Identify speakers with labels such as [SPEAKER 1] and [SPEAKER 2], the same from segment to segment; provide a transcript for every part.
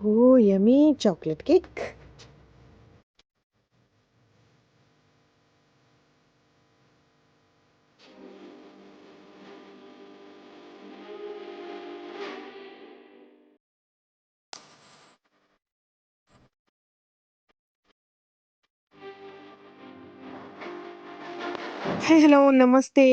[SPEAKER 1] Oh, yummy chocolate cake. Hello ನಮಸ್ತೆ.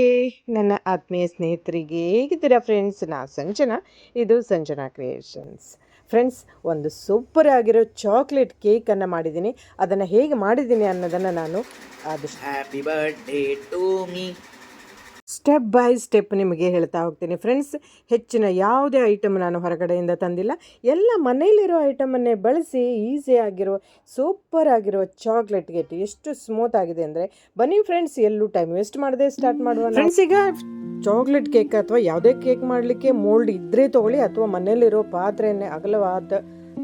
[SPEAKER 1] ನನ್ನ ಆತ್ಮೀಯ ಸ್ನೇಹಿತರಿಗೆ ಹೇಗಿದ್ದೀರಾ ಫ್ರೆಂಡ್ಸ್ ನಾ ಸಂಜನಾ. ಇದು ಸಂಜನಾ ಕ್ರಿಯೇಷನ್ಸ್ ಫ್ರೆಂಡ್ಸ್ ಒಂದು ಸೂಪರ್ ಆಗಿರೋ ಚಾಕ್ಲೇಟ್ ಕೇಕನ್ನು ಮಾಡಿದ್ದೀನಿ. ಅದನ್ನು ಹೇಗೆ ಮಾಡಿದ್ದೀನಿ ಅನ್ನೋದನ್ನು ನಾನು ಅದು
[SPEAKER 2] happy birthday to me
[SPEAKER 1] step by step ನಿಮಗೆ ಹೇಳ್ತಾ ಹೋಗ್ತೀನಿ. ಫ್ರೆಂಡ್ಸ್ ಹೆಚ್ಚಿನ ಯಾವುದೇ ಐಟಮ್ ನಾನು ಹೊರಗಡೆಯಿಂದ ತಂದಿಲ್ಲ. ಎಲ್ಲ ಮನೆಯಲ್ಲಿರೋ ಐಟಮನ್ನೇ ಬಳಸಿ ಈಸಿ ಆಗಿರೋ ಸೂಪರ್ ಆಗಿರೋ ಚಾಕ್ಲೇಟ್ ಗೇಟ್ ಎಷ್ಟು ಸ್ಮೂತ್ ಆಗಿದೆ ಅಂದರೆ ಬನ್ನಿ ಫ್ರೆಂಡ್ಸ್ ಎಲ್ಲೂ ಟೈಮ್ ವೇಸ್ಟ್ ಮಾಡದೆ ಸ್ಟಾರ್ಟ್ ಮಾಡುವ ಫ್ರೆಂಡ್ಸ್ ಈಗ ಚಾಕ್ಲೇಟ್ ಕೇಕ್ ಅಥವಾ ಯಾವುದೇ ಕೇಕ್ ಮಾಡಲಿಕ್ಕೆ ಮೋಲ್ಡ್ ಇದ್ದರೆ ತೊಗೊಳ್ಳಿ ಅಥವಾ ಮನೆಯಲ್ಲಿರೋ ಪಾತ್ರೆಯನ್ನೇ ಅಗಲವಾದ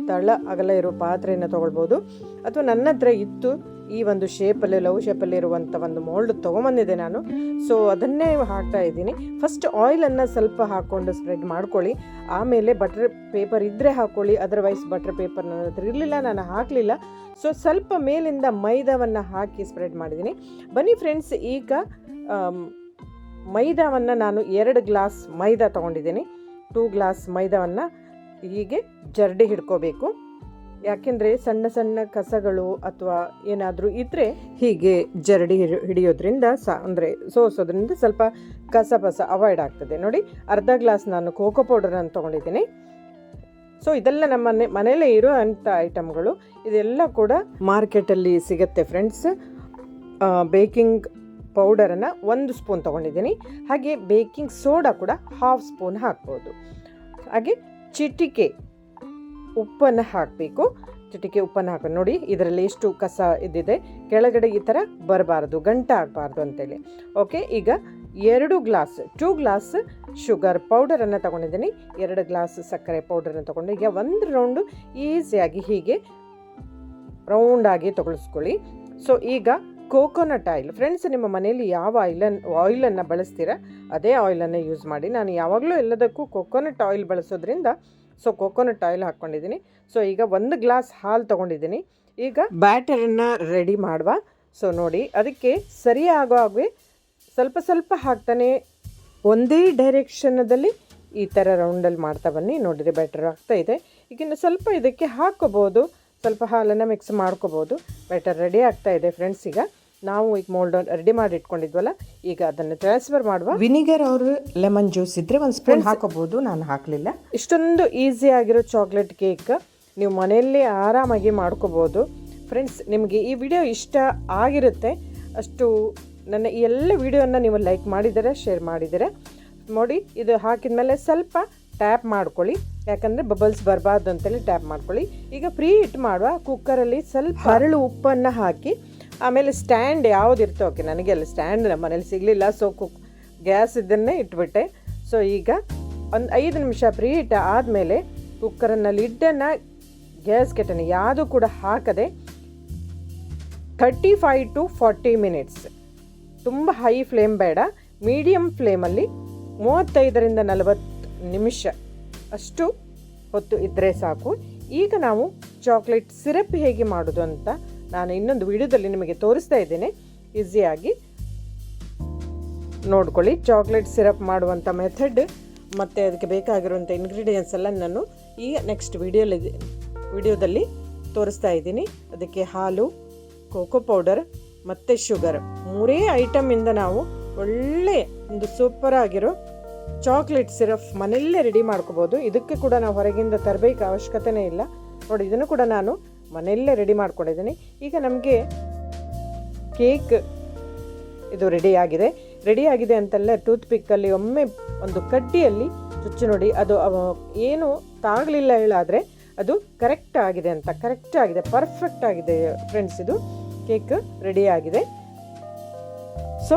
[SPEAKER 1] ತಳ ಅಗಲ ಇರೋ ಪಾತ್ರೆಯನ್ನು ತೊಗೊಳ್ಬೋದು. ಅಥವಾ ನನ್ನ ಹತ್ರ ಇತ್ತು ಈ ಒಂದು ಶೇಪಲ್ಲಿ ಲವ್ ಶೇಪಲ್ಲಿ ಇರುವಂಥ ಒಂದು ಮೋಲ್ಡ್ ತೊಗೊಂಬಂದಿದ್ದೆ ನಾನು. ಸೊ ಅದನ್ನೇ ಹಾಕ್ತಾ ಇದ್ದೀನಿ. ಫಸ್ಟ್ ಆಯಿಲನ್ನು ಸ್ವಲ್ಪ ಹಾಕ್ಕೊಂಡು ಸ್ಪ್ರೆಡ್ ಮಾಡ್ಕೊಳ್ಳಿ. ಆಮೇಲೆ ಬಟರ್ ಪೇಪರ್ ಇದ್ದರೆ ಹಾಕ್ಕೊಳ್ಳಿ ಅದರ್ವೈಸ್ ಬಟರ್ ಪೇಪರ್ ನನ್ನ ಹತ್ರ ಇರಲಿಲ್ಲ ನಾನು ಹಾಕಲಿಲ್ಲ. ಸೊ ಸ್ವಲ್ಪ ಮೇಲಿಂದ ಮೈದಾವನ್ನು ಹಾಕಿ ಸ್ಪ್ರೆಡ್ ಮಾಡಿದ್ದೀನಿ. ಬನ್ನಿ ಫ್ರೆಂಡ್ಸ್ ಈಗ ಆಮ್, ಮೈದಾವನ್ನು ನಾನು ಎರಡು ಗ್ಲಾಸ್ ಮೈದಾ ತೊಗೊಂಡಿದ್ದೀನಿ. ಟೂ ಗ್ಲಾಸ್ ಮೈದಾವನ್ನು ಹೀಗೆ ಜರಡಿ ಹಿಡ್ಕೋಬೇಕು. ಯಾಕೆಂದರೆ ಸಣ್ಣ ಸಣ್ಣ ಕಸಗಳು ಅಥವಾ ಏನಾದರೂ ಇದ್ದರೆ ಹೀಗೆ ಜರಡಿ ಹಿಡಿ- ಹಿಡಿಯೋದ್ರಿಂದ ಸ, ಅಂದರೆ ಸೋಸೋದ್ರಿಂದ ಸ್ವಲ್ಪ ಕಸ ಪಸ ಅವಾಯ್ಡ್ ಆಗ್ತದೆ. ನೋಡಿ, ಅರ್ಧ ಗ್ಲಾಸ್ ನಾನು ಕೋಕೋ ಪೌಡರನ್ನು ತೊಗೊಂಡಿದ್ದೀನಿ. ಸೊ ಇದೆಲ್ಲ ನಮ್ಮ ಮನೆ, ಮನೆಯಲ್ಲೇ ಇರೋ ಅಂಥ ಐಟಮ್ಗಳು. ಇದೆಲ್ಲ ಕೂಡ ಮಾರ್ಕೆಟಲ್ಲಿ ಸಿಗುತ್ತೆ ಫ್ರೆಂಡ್ಸ್. ಬೇಕಿಂಗ್ ಪೌಡರನ್ನು ಒಂದು ಸ್ಪೂನ್ ತೊಗೊಂಡಿದ್ದೀನಿ. ಹಾಗೆ ಬೇಕಿಂಗ್ ಸೋಡಾ ಕೂಡ ಹಾಫ್ ಸ್ಪೂನ್ ಹಾಕ್ಬೋದು. ಹಾಗೆ ಚಿಟಿಕೆ ಉಪ್ಪನ್ನು ಹಾಕಬೇಕು. ಚಿಟಿಕೆ ಉಪ್ಪನ್ನು ಹಾಕಿ ನೋಡಿ, ಇದರಲ್ಲಿ ಎಷ್ಟು ಕಸ ಇದ್ದಿದೆ. ಕೆಳಗಡೆ ಈ ಥರ ಬರಬಾರ್ದು, ಗಂಟ ಆಗಬಾರ್ದು ಅಂತೇಳಿ. ಓಕೆ, ಈಗ ಎರಡು ಗ್ಲಾಸ್, ಟೂ ಗ್ಲಾಸ್ ಶುಗರ್ ಪೌಡರನ್ನು ತೊಗೊಂಡಿದ್ದೀನಿ. ಎರಡು ಗ್ಲಾಸ್ ಸಕ್ಕರೆ ಪೌಡರನ್ನು ತೊಗೊಂಡು, ಈಗ ಒಂದು ರೌಂಡು ಈಸಿಯಾಗಿ ಹೀಗೆ ರೌಂಡಾಗಿ ತೊಗೊಳಿಸ್ಕೊಳ್ಳಿ. ಸೊ, ಈಗ ಕೋಕೋನಟ್ ಆಯಿಲ್. ಫ್ರೆಂಡ್ಸ್, ನಿಮ್ಮ ಮನೆಯಲ್ಲಿ ಯಾವ ಆಯಿಲನ್ ಆಯಿಲನ್ನು ಬಳಸ್ತೀರಾ? ಅದೇ ಆಯಿಲನ್ನು ಯೂಸ್ ಮಾಡಿ. ನಾನು ಯಾವಾಗಲೂ ಎಲ್ಲದಕ್ಕೂ ಕೋಕೋನಟ್ ಆಯಿಲ್ ಬಳಸೋದ್ರಿಂದ, ಸೊ ಕೋಕೋನಟ್ ಆಯಿಲ್ ಹಾಕ್ಕೊಂಡಿದ್ದೀನಿ. ಸೊ ಈಗ ಒಂದು ಗ್ಲಾಸ್ ಹಾಲು ತೊಗೊಂಡಿದ್ದೀನಿ. ಈಗ ಬ್ಯಾಟರನ್ನು ರೆಡಿ ಮಾಡುವ. ಸೊ ನೋಡಿ, ಅದಕ್ಕೆ ಸರಿ ಆಗೋ ಹಾಗೆ ಸ್ವಲ್ಪ ಸ್ವಲ್ಪ ಹಾಕ್ತಾನೆ. ಒಂದೇ ಡೈರೆಕ್ಷನದಲ್ಲಿ ಈ ಥರ ರೌಂಡಲ್ಲಿ ಮಾಡ್ತಾ ಬನ್ನಿ. ನೋಡಿರಿ ಬ್ಯಾಟರ್ ಆಗ್ತಾ ಇದೆ. ಈಗಿನ್ನು ಸ್ವಲ್ಪ ಇದಕ್ಕೆ ಹಾಕ್ಕೋಬೋದು. ಸ್ವಲ್ಪ ಹಾಲನ್ನು ಮಿಕ್ಸ್ ಮಾಡ್ಕೋಬೋದು. ಬ್ಯಾಟರ್ ರೆಡಿ ಆಗ್ತಾ ಇದೆ ಫ್ರೆಂಡ್ಸ್ ಈಗ. ನಾವು ಈಗ ಮೋಲ್ಡ್ ರೆಡಿ ಮಾಡಿ ಇಟ್ಕೊಂಡಿದ್ವಲ್ಲ ಈಗ ಅದನ್ನು ಟ್ರಾನ್ಸ್ಫರ್ ಮಾಡುವ ವಿನಿಗರ್ ಅವರು ಲೆಮನ್ ಜ್ಯೂಸ್ ಇದ್ರೆ ಒಂದು ಸ್ಪೂನ್ ಹಾಕೋಬಹುದು ನಾನು ಹಾಕಲಿಲ್ಲ. ಇಷ್ಟೊಂದು ಈಸಿ ಆಗಿರೋ ಚಾಕ್ಲೇಟ್ ಕೇಕ್ ನೀವು ಮನೆಯಲ್ಲೇ ಆರಾಮಾಗಿ ಮಾಡ್ಕೋಬೋದು. ಫ್ರೆಂಡ್ಸ್ ನಿಮಗೆ ಈ ವಿಡಿಯೋ ಇಷ್ಟ ಆಗಿರುತ್ತೆ ಅಷ್ಟು ನನ್ನ ಈ ಎಲ್ಲ ವಿಡಿಯೋನ ನೀವು ಲೈಕ್ ಮಾಡಿದರೆ ಶೇರ್ ಮಾಡಿದರೆ ನೋಡಿ ಇದು ಹಾಕಿದ ಮೇಲೆ ಸ್ವಲ್ಪ ಟ್ಯಾಪ್ ಮಾಡ್ಕೊಳ್ಳಿ. ಯಾಕಂದರೆ ಬಬಲ್ಸ್ ಬರಬಾರ್ದು ಅಂತೇಳಿ ಟ್ಯಾಪ್ ಮಾಡ್ಕೊಳ್ಳಿ. ಈಗ ಪ್ರೀ ಹಿಟ್ ಮಾಡುವ ಕುಕ್ಕರಲ್ಲಿ ಸ್ವಲ್ಪ ಹರಳು ಉಪ್ಪನ್ನು ಹಾಕಿ ಆಮೇಲೆ ಸ್ಟ್ಯಾಂಡ್ ಯಾವ್ದು ಇರ್ತೋ ಓಕೆ ನನಗೆ ಅಲ್ಲಿ ಸ್ಟ್ಯಾಂಡ್ ನಮ್ಮ ಮನೇಲಿ ಸಿಗಲಿಲ್ಲ ಸೊ ಕುಕ್ ಗ್ಯಾಸ್ ಇದನ್ನೇ ಇಟ್ಬಿಟ್ಟೆ. ಸೊ ಈಗ ಒಂದು ಐದು ನಿಮಿಷ ಪ್ರೀ ಹಿಟ್ ಆದಮೇಲೆ ಕುಕ್ಕರನ್ನು ಲಿಡ್ಡನ್ನು ಗ್ಯಾಸ್ ಕೆಟ್ಟನ್ನು ಯಾವುದು ಕೂಡ ಹಾಕದೆ thirty five to forty minutes ತುಂಬ ಹೈ ಫ್ಲೇಮ್ ಬೇಡ ಮೀಡಿಯಮ್ ಫ್ಲೇಮಲ್ಲಿ ಮೂವತ್ತೈದರಿಂದ ನಲವತ್ತು ನಿಮಿಷ ಅಷ್ಟು ಹೊತ್ತು ಇದ್ದರೆ ಸಾಕು. ಈಗ ನಾವು ಚಾಕ್ಲೇಟ್ ಸಿರಪ್ ಹೇಗೆ ಮಾಡೋದು ಅಂತ ನಾನು ಇನ್ನೊಂದು ವಿಡಿಯೋದಲ್ಲಿ ನಿಮಗೆ ತೋರಿಸ್ತಾ ಇದ್ದೇನೆ. ಈಸಿಯಾಗಿ ನೋಡ್ಕೊಳ್ಳಿ. ಚಾಕ್ಲೇಟ್ ಸಿರಪ್ ಮಾಡುವಂಥ ಮೆಥಡ್, ಮತ್ತು ಅದಕ್ಕೆ ಬೇಕಾಗಿರುವಂಥ ಇಂಗ್ರೀಡಿಯೆಂಟ್ಸ್ ಎಲ್ಲ ನಾನು ಈಗ ನೆಕ್ಸ್ಟ್ ವಿಡಿಯೋಲಿ, ವಿಡಿಯೋದಲ್ಲಿ ತೋರಿಸ್ತಾ ಇದ್ದೀನಿ. ಅದಕ್ಕೆ ಹಾಲು ಕೋಕೋ ಪೌಡರ್ ಮತ್ತು ಶುಗರ್ ಮೂರೇ ಐಟಮಿಂದ ನಾವು ಒಳ್ಳೆ ಒಂದು ಸೂಪರ್ ಆಗಿರೋ ಚಾಕ್ಲೇಟ್ ಸಿರಪ್ ಮನೆಯಲ್ಲೇ ರೆಡಿ ಮಾಡ್ಕೋಬೋದು. ಇದಕ್ಕೆ ಕೂಡ ನಾವು ಹೊರಗಿಂದ ತರಬೇಕು ಅವಶ್ಯಕತೆನೇ ಇಲ್ಲ. ನೋಡಿ, ಇದನ್ನು ಕೂಡ ನಾನು ಮನೆಯಲ್ಲೇ ರೆಡಿ ಮಾಡ್ಕೊಂಡಿದ್ದೀನಿ. ಈಗ ನಮಗೆ ಕೇಕ್ ಇದು ರೆಡಿ ಆಗಿದೆ. ರೆಡಿ ಆಗಿದೆ ಅಂತೆಲ್ಲ ಟೂತ್ ಪಿಕ್ಕಲ್ಲಿ ಒಮ್ಮೆ ಒಂದು ಕಡ್ಡಿಯಲ್ಲಿ ಚುಚ್ಚು ನೋಡಿ, ಅದು ಏನು ತಾಗಲಿಲ್ಲ ಹೇಳಾದರೆ ಅದು ಕರೆಕ್ಟ್ ಆಗಿದೆ ಅಂತ ಕರೆಕ್ಟ್ ಆಗಿದೆ ಪರ್ಫೆಕ್ಟ್ ಆಗಿದೆ ಫ್ರೆಂಡ್ಸ್ ಇದು. ಕೇಕ್ ರೆಡಿ ಆಗಿದೆ. ಸೊ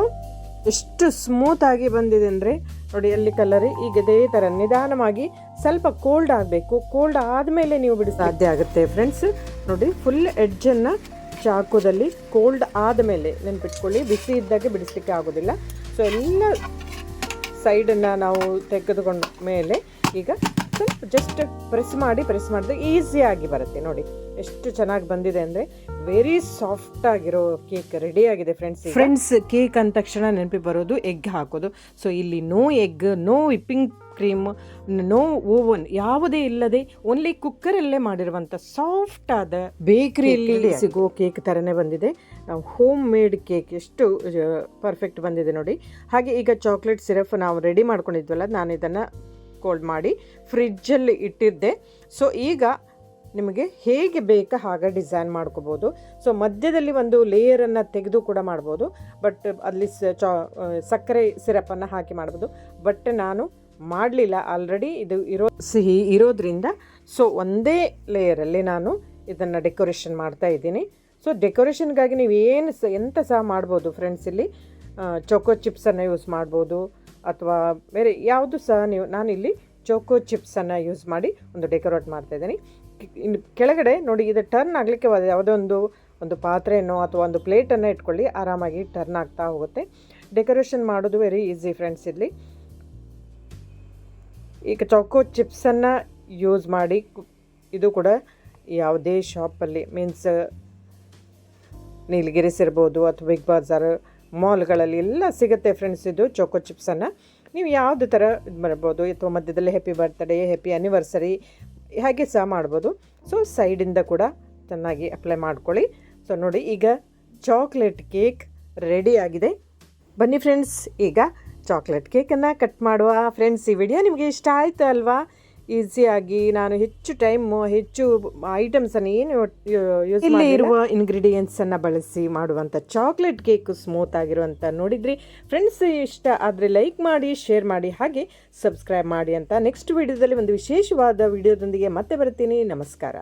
[SPEAKER 1] ಎಷ್ಟು ಸ್ಮೂತ್ ಆಗಿ ಬಂದಿದೆ ಅಂದರೆ ನೋಡಿ, ಅಲ್ಲಿ ಕಲರ್ ಈಗ ಇದೇ ಥರ ನಿಧಾನವಾಗಿ ಸ್ವಲ್ಪ ಕೋಲ್ಡ್ ಆಗಬೇಕು. ಕೋಲ್ಡ್ ಆದಮೇಲೆ ನೀವು ಬಿಡಿ ಸಾಧ್ಯ ಆಗುತ್ತೆ ಫ್ರೆಂಡ್ಸ್ ನೋಡಿ ಫುಲ್ ಎಡ್ಜನ್ನು ಚಾಕುದಲ್ಲಿ ಕೋಲ್ಡ್ ಆದ ಮೇಲೆ ನೆನ್ಪಿಟ್ಕೊಳ್ಳಿ. ಬಿಸಿ ಇದ್ದಾಗೆ ಬಿಡಿಸ್ಲಿಕ್ಕೆ ಆಗೋದಿಲ್ಲ. ಸೊ ಎಲ್ಲ ಸೈಡನ್ನು ನಾವು ತೆಗೆದುಕೊಂಡ ಮೇಲೆ ಈಗ ಸ್ವಲ್ಪ ಜಸ್ಟ್ ಪ್ರೆಸ್ ಮಾಡಿ ಪ್ರೆಸ್ ಮಾಡಿದ್ರೆ ಈಸಿಯಾಗಿ ಬರುತ್ತೆ. ನೋಡಿ ಎಷ್ಟು ಚೆನ್ನಾಗಿ ಬಂದಿದೆ ಅಂದರೆ ವೆರಿ ಸಾಫ್ಟ್ ಆಗಿರೋ ಕೇಕ್ ರೆಡಿ ಆಗಿದೆ ಫ್ರೆಂಡ್ಸ್ ಫ್ರೆಂಡ್ಸ್ ಕೇಕ್ ಅಂದ ತಕ್ಷಣ ನೆನಪಿ ಬರೋದು ಎಗ್ ಹಾಕೋದು. ಸೊ ಇಲ್ಲಿ no egg no whipping cream no oven ಯಾವುದೇ ಇಲ್ಲದೆ ಓನ್ಲಿ ಕುಕ್ಕರಲ್ಲೇ ಮಾಡಿರುವಂಥ ಸಾಫ್ಟ್ ಆದ ಬೇಕರಿಯಲ್ಲಿ ಸಿಗೋ ಕೇಕ್ ಥರನೇ ಬಂದಿದೆ. ಹೋಮ್ ಮೇಡ್ ಕೇಕ್ ಎಷ್ಟು ಪರ್ಫೆಕ್ಟ್ ಬಂದಿದೆ ನೋಡಿ. ಹಾಗೆ ಈಗ ಚಾಕ್ಲೇಟ್ ಸಿರಪ್ ನಾವು ರೆಡಿ ಮಾಡ್ಕೊಂಡಿದ್ವಲ್ಲ ನಾನು ಇದನ್ನು ಕೋಲ್ಡ್ ಮಾಡಿ ಫ್ರಿಜ್ಜಲ್ಲಿ ಇಟ್ಟಿದ್ದೆ. ಸೊ ಈಗ ನಿಮಗೆ ಹೇಗೆ ಬೇಕಾ ಹಾಗೆ ಡಿಸೈನ್ ಮಾಡ್ಕೋಬೋದು. ಸೊ ಮಧ್ಯದಲ್ಲಿ ಒಂದು ಲೇಯರನ್ನು ತೆಗೆದು ಕೂಡ ಮಾಡ್ಬೋದು. ಬಟ್ ಅಲ್ಲಿ ಚಾ ಸಕ್ಕರೆ ಸಿರಪನ್ನು ಹಾಕಿ ಮಾಡ್ಬೋದು. ಬಟ್ ನಾನು ಮಾಡಲಿಲ್ಲ. ಆಲ್ರೆಡಿ ಇದು ಇರೋ, ಸಿಹಿ ಇರೋದ್ರಿಂದ ಸೊ ಒಂದೇ ಲೇಯರಲ್ಲಿ ನಾನು ಇದನ್ನು ಡೆಕೋರೇಷನ್ ಮಾಡ್ತಾ ಇದ್ದೀನಿ. ಸೊ ಡೆಕೋರೇಷನ್ಗಾಗಿ ನೀವು ಏನು ಸ ಎಂಥ ಸಹ ಮಾಡ್ಬೋದು ಫ್ರೆಂಡ್ಸ್ ಇಲ್ಲಿ? ಚೊಕೋ ಚಿಪ್ಸನ್ನು ಯೂಸ್ ಮಾಡ್ಬೋದು. ಅಥವಾ ಬೇರೆ ಯಾವುದು ಸಹ ನೀವು, ನಾನಿಲ್ಲಿ ಚೋಕೋ ಚಿಪ್ಸನ್ನು ಯೂಸ್ ಮಾಡಿ ಒಂದು ಡೆಕೋರೇಟ್ ಮಾಡ್ತಾ ಇದ್ದೀನಿ. ಇನ್ನು ಕೆಳಗಡೆ ನೋಡಿ, ಇದು ಟರ್ನ್ ಆಗಲಿಕ್ಕೆ ಯಾವುದೇ ಒಂದು ಒಂದು ಪಾತ್ರೆನೋ ಅಥವಾ ಒಂದು ಪ್ಲೇಟನ್ನು ಇಟ್ಕೊಳ್ಳಿ, ಆರಾಮಾಗಿ ಟರ್ನ್ ಆಗ್ತಾ ಹೋಗುತ್ತೆ. ಡೆಕೋರೇಷನ್ ಮಾಡೋದು ವೆರಿ ಈಸಿ ಫ್ರೆಂಡ್ಸ್ ಇಲ್ಲಿ. ಈಗ ಚೌಕೋ ಚಿಪ್ಸನ್ನು ಯೂಸ್ ಮಾಡಿ, ಇದು ಕೂಡ ಯಾವುದೇ ಶಾಪಲ್ಲಿ ಮೀನ್ಸ್ ನೀಲಗಿರಿಸ್ ಇರ್ಬೋದು ಅಥವಾ ಬಿಗ್ ಬಾಜಾರ್ ಮಾಲ್ಗಳಲ್ಲಿ ಎಲ್ಲ ಸಿಗುತ್ತೆ ಫ್ರೆಂಡ್ಸ್ ಇದು ಚೋಕೋ ಚಿಪ್ಸನ್ನು ನೀವು ಯಾವುದು ಥರ ಇದು ಮಾಡ್ಬೋದು ಅಥವಾ ಮಧ್ಯದಲ್ಲಿ ಹ್ಯಾಪಿ ಬರ್ತ್ಡೇ ಹ್ಯಾಪಿ ಆ್ಯನಿವರ್ಸರಿ ಹಾಗೆ ಸಹ ಮಾಡ್ಬೋದು. ಸೊ ಸೈಡಿಂದ ಕೂಡ ಚೆನ್ನಾಗಿ ಅಪ್ಲೈ ಮಾಡ್ಕೊಳ್ಳಿ. ಸೊ ನೋಡಿ ಈಗ ಚಾಕ್ಲೇಟ್ ಕೇಕ್ ರೆಡಿ ಆಗಿದೆ. ಬನ್ನಿ ಫ್ರೆಂಡ್ಸ್ ಈಗ ಚಾಕ್ಲೇಟ್ ಕೇಕನ್ನು ಕಟ್ ಮಾಡುವ. ಫ್ರೆಂಡ್ಸ್ ಈ ವಿಡಿಯೋ ನಿಮಗೆ ಇಷ್ಟ ಆಯಿತು ಅಲ್ವಾ ಈಸಿಯಾಗಿ ನಾನು ಹೆಚ್ಚು ಟೈಮ್ ಹೆಚ್ಚು ಐಟಮ್ಸನ್ನು ಏನು ಯೂಸ್ ಇಲ್ಲಿ ಇರುವ ಇಂಗ್ರೀಡಿಯೆಂಟ್ಸನ್ನು ಬಳಸಿ ಮಾಡುವಂಥ ಚಾಕ್ಲೇಟ್ ಕೇಕ್ ಸ್ಮೂತ್ ಆಗಿರುವಂಥ ನೋಡಿದ್ರಿ. ಫ್ರೆಂಡ್ಸ್ ಇಷ್ಟ ಆದರೆ ಲೈಕ್ ಮಾಡಿ ಶೇರ್ ಮಾಡಿ ಹಾಗೆ ಸಬ್ಸ್ಕ್ರೈಬ್ ಮಾಡಿ ಅಂತ ನೆಕ್ಸ್ಟ್ ವಿಡಿಯೋದಲ್ಲಿ ಒಂದು ವಿಶೇಷವಾದ ವಿಡಿಯೋದೊಂದಿಗೆ ಮತ್ತೆ ಬರ್ತೀನಿ. ನಮಸ್ಕಾರ.